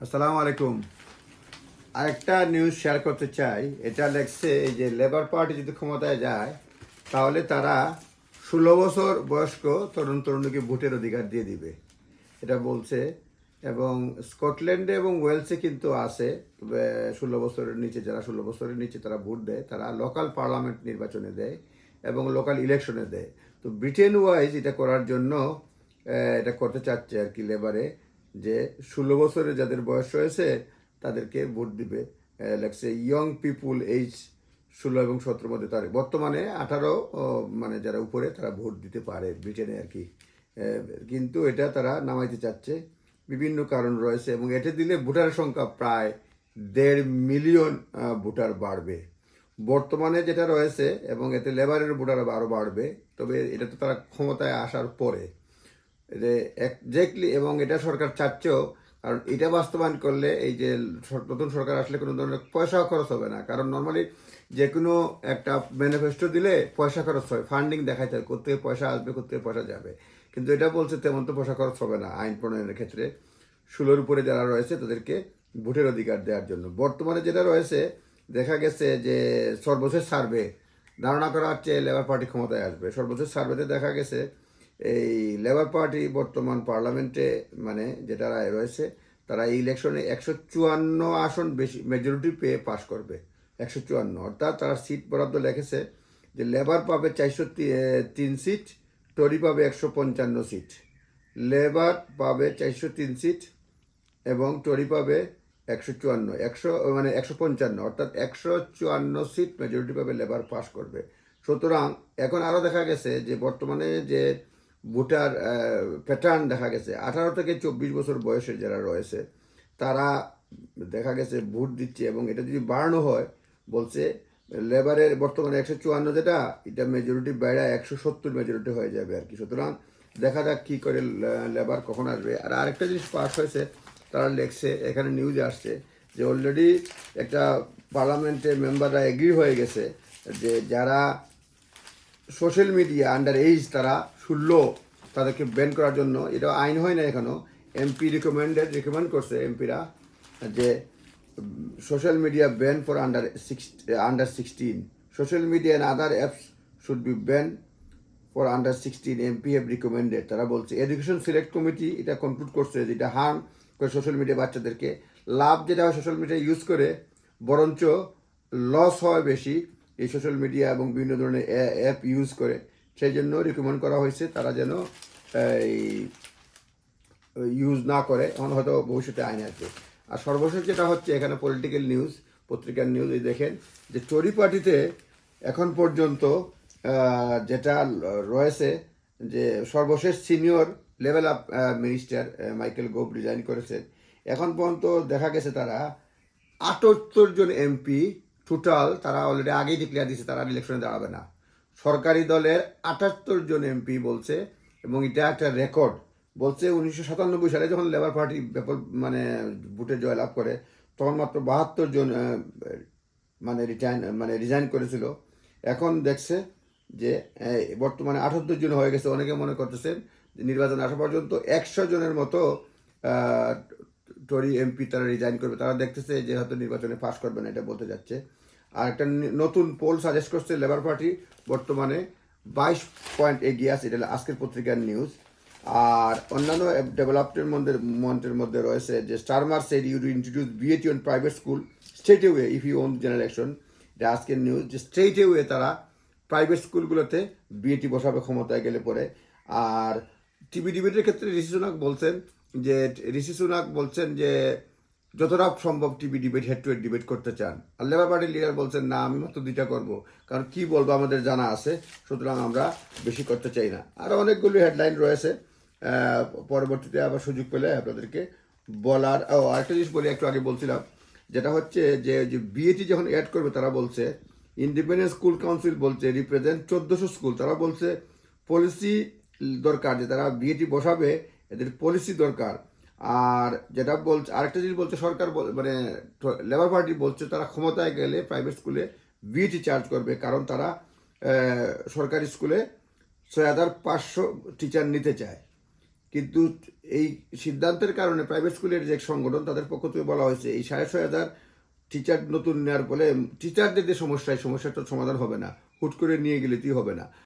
আসসালামু আলাইকুম। আরেকটা নিউজ শেয়ার করতে চাই। এটা লেখছে এই যে লেবার পার্টি যদি ক্ষমতায় যায়, তাহলে তারা ষোলো বছর বয়স্ক তরুণ তরুণীকে ভোটের অধিকার দিয়ে দিবে। এটা বলছে। এবং স্কটল্যান্ডে এবং ওয়েলসে কিন্তু আছে ষোলো বছরের নিচে যারা ষোলো বছরের নিচে তারা ভোট দেয়, তারা লোকাল পার্লামেন্ট নির্বাচনে দেয় এবং লোকাল ইলেকশনে দেয়। তো ব্রিটেন ওয়াইজ এটা করার জন্য এটা করতে চাচ্ছে আর কি লেবারে যে ষোলো বছরে যাদের বয়স হয়েছে, তাদেরকে ভোট দিবে। লেখছে ইয়ং পিপুল এইজ ষোলো এবং সতেরো মধ্যে তার বর্তমানে আঠারো মানে যারা উপরে, তারা ভোট দিতে পারে ব্রিটেনে আর কি। কিন্তু এটা তারা নামাইতে চাচ্ছে। বিভিন্ন কারণ রয়েছে এবং এটা দিলে ভোটার সংখ্যা প্রায় দেড় মিলিয়ন ভোটার বাড়বে। বর্তমানে যেটা রয়েছে এবং এতে লেবারের ভোটার আরও বাড়বে, তবে এটা তো তারা ক্ষমতায় আসার পরে। একজ্যাক্টলি এবং এটা সরকার চাচ্ছেও কারণ এটা বাস্তবায়ন করলে এই যে নতুন সরকার আসলে কোনো ধরনের পয়সা খরচ হবে না। কারণ নর্মালি যে কোনো একটা ম্যানিফেস্টো দিলে পয়সা খরচ হয় ফান্ডিং দেখাইতে হয় কোথেকে পয়সা আসবে কোথেকে পয়সা যাবে। কিন্তু এটা বলছে তেমন তো পয়সা খরচ হবে না আইন প্রণয়নের ক্ষেত্রে। ষোলোর উপরে যারা রয়েছে তাদেরকে ভোটের অধিকার দেওয়ার জন্য। বর্তমানে যেটা রয়েছে, দেখা গেছে যে সর্বশেষ সার্ভে, ধারণা করা হচ্ছে লেবার পার্টি ক্ষমতায় আসবে। সর্বশেষ সার্ভেতে দেখা গেছে এই লেবার পার্টি বর্তমান পার্লামেন্টে মানে যেটা রয়েছে, তারা এই ইলেকশনে একশো চুয়ান্ন আসন বেশি মেজরিটি পেয়ে পাশ করবে। একশো চুয়ান্ন। অর্থাৎ তারা সিট বরাদ্দ লেখেছে যে লেবার পাবে চারশো তিন সিট টরি পাবে একশো পঞ্চান্ন সিট লেবার পাবে চারশো তিন সিট এবং টরি পাবে একশো চুয়ান্ন। একশো মানে একশো পঞ্চান্ন। অর্থাৎ একশো চুয়ান্ন সিট মেজরিটি পাবে লেবার পাস করবে। সুতরাং এখন আরও দেখা গেছে যে বর্তমানে যে ভোটার প্যাটার্ন দেখা গেছে। আঠারো থেকে চব্বিশ বছর বয়সের যারা রয়েছে, তারা দেখা গেছে ভোট দিচ্ছে এবং এটা যদি বাড়ানো হয়, বলছে লেবারের বর্তমানে একশো চুয়ান্ন যেটা, এটা মেজরিটি বাইরে একশো সত্তর মেজরিটি হয়ে যাবে আর কি। সুতরাং দেখা যাক কী করে লেবার কখন আসবে। আর আরেকটা জিনিস পাস হয়েছে, তারা লেখছে, এখানে নিউজে আসছে যে অলরেডি একটা পার্লামেন্টের মেম্বাররা এগ্রি হয়ে গেছে যে যারা সোশ্যাল মিডিয়া আন্ডার এইজ তারা ষোলো তাদেরকে ব্যান করার জন্য, এটা আইন হয় না এখনও এমপি রিকমেন্ডেড রিকমেন্ড করছে এমপিরা যে, social media ban for under six under sixteen social media and other apps should be ban for under sixteen MP have recommended তারা বলছে এডুকেশন সিলেক্ট কমিটি এটা কনক্লুড করছে যেটা হার্ম করে সোশ্যাল মিডিয়া বাচ্চাদেরকে। লাভ যেটা হয় সোশ্যাল মিডিয়া ইউজ করে, বরঞ্চ লস হয় বেশি। এই সোশ্যাল মিডিয়া এবং বিভিন্ন ধরনের অ্যাপ ইউজ করে, সেই জন্য রিকমেন্ড করা হয়েছে তারা যেন, এই ইউজ না করে এখন হয়তো ভবিষ্যতে আইন আসবে। আর সর্বশেষ যেটা হচ্ছে, এখানে পলিটিক্যাল নিউজ পত্রিকার নিউজ এই দেখেন, যে টরি পার্টিতে এখন পর্যন্ত যেটা রয়েছে, যে সর্বশেষ senior level up minister Michael Gove resign করেছেন। এখন পর্যন্ত দেখা গেছে তারা আটাত্তর জন এমপি টোটাল তারা অলরেডি আগেই ডিক্লেয়ার দিয়েছে, তারা ইলেকশনে দাঁড়াবে না। সরকারি দলের আটাত্তর জন এমপি বলছে, এবং এটা একটা রেকর্ড বলছে উনিশশো সাতানব্বই সালে যখন লেবার পার্টি ব্যাপক মানে ভোটে জয়লাভ করে, তখন মাত্র বাহাত্তর জন মানে রিটাইন মানে রিজাইন করেছিল। এখন দেখছে যে বর্তমানে আটাত্তর জন হয়ে গেছে। অনেকে মনে করতেছেন নির্বাচন আসা পর্যন্ত একশো জনের মতো টরি এমপি তারা রিজাইন করবে, তারা দেখতেছে যে হয়তো নির্বাচনে পাশ করবে না, এটা বলতে যাচ্ছে। আর একটা নতুন পোল সাজেস্ট করছে লেবার পার্টি বর্তমানে বাইশ পয়েন্ট এগিয়ে আছে, এটা আজকের পত্রিকার নিউজ আর অন্যান্য ডেভেলপমেন্টের মধ্যে মন্ত্রের মধ্যে রয়েছে যে Starmer said you introduce VAT on private school straightaway if you won general election এটা আজকের নিউজ যে স্টেট ওয়ে তারা প্রাইভেট স্কুলগুলোতে বিএটি বসাবে, ক্ষমতায় গেলে পরে। আর টিভি ডিবেটের ক্ষেত্রে ঋষি বলছেন যে ঋষি সুনাক বলছেন যে যতটা সম্ভব TV debate head to head debate করতে চান। আর লেবার পার্টির লিডার বলছেন, না, আমি মাত্র দুইটা করব। কারণ কি বলব আমাদের জানা আছে, সুতরাং আমরা বেশি করতে চাই না। আর অনেকগুলো হেডলাইন রয়েছে। পরবর্তীতে আবার সুযোগ পেলে আপনাদেরকে বলার, ও আরেকটা জিনিস বলি, একটু আগে বলছিলাম, যেটা হচ্ছে যে বিএটি যখন অ্যাড করবে, তারা বলছে ইন্ডিপেন্ডেন্ট স্কুল কাউন্সিল বলছে রিপ্রেজেন্ট চোদ্দোশো স্কুল তারা বলছে পলিসি দরকার যে তারা বিএটি বসাবে এদের পলিসি দরকার। আর যেটা বলছে, আরেকটা জিনিস বলছে, সরকার মানে লেবার পার্টি বলছে, তারা ক্ষমতায় গেলে প্রাইভেট স্কুলে বিএটি চার্জ করবে, কারণ তারা সরকারি স্কুলে ছয় হাজার পাঁচশো টিচার নিতে চায়। কিন্তু এই সিদ্ধান্তের কারণে প্রাইভেট স্কুলের যে সংগঠন, তাদের পক্ষ থেকে বলা হয়েছে, এই সাড়ে ছয় হাজার টিচার নতুন নেওয়ার ফলে টিচারদের যে সমস্যা, এই সমস্যাটার সমাধান হবে না। হুট করে নিয়ে গেলে তুই হবে না।